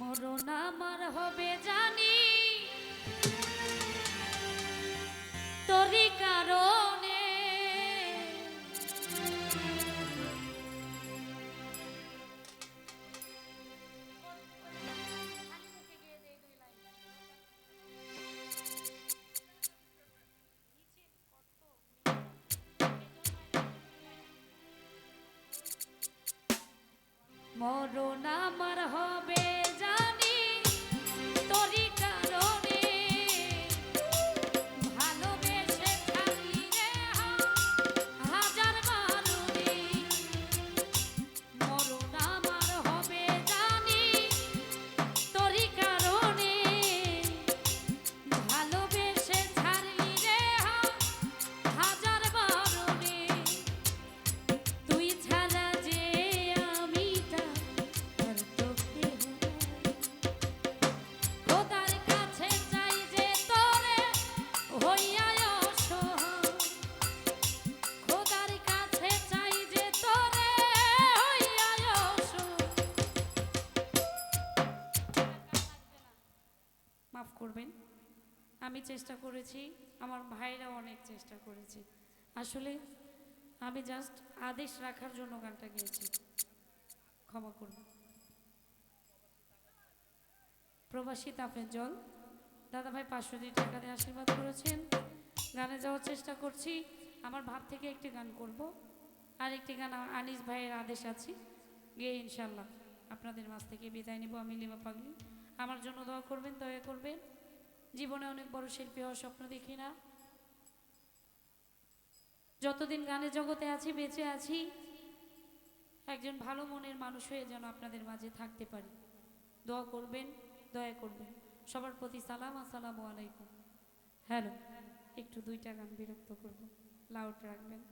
মরণ আমার হবে জানি। তোরই কারণে। মরণ আমার হবে করবেন। আমি চেষ্টা করেছি, আমার ভাইরা অনেক চেষ্টা করেছে। আসলে আমি জাস্ট আদেশ রাখার জন্য গানটা গেয়েছি। ক্ষমা করবেন। প্রবাসী তাপের জল। দাদা ভাই পাঁচশো দিয়ে টাকা দিয়ে আশীর্বাদ করেছেন। গানে যাওয়ার চেষ্টা করছি। আমার ভাব থেকে একটি গান করব। আর একটি গান আনিস ভাইয়ের আদেশ আছে। গিয়ে ইনশাল্লাহ আপনাদের মাছ থেকে বিদায় নিব। আমি লিমা পাগলি। আমার জন্য দোয়া করবেন, দয়া করবেন। জীবনে অনেক বড় শিল্পী হওয়ার স্বপ্ন দেখি না। যতদিন গানের জগতে আছি, বেঁচে আছি, একজন ভালো মনের মানুষ হয়ে যেন আপনাদের মাঝে থাকতে পারি। দোয়া করবেন, দয়া করবেন। সবার প্রতি সালাম, আসসালামু আলাইকুম। হ্যালো, একটু দুইটা গান বিরক্ত করব। লাউড রাখবেন।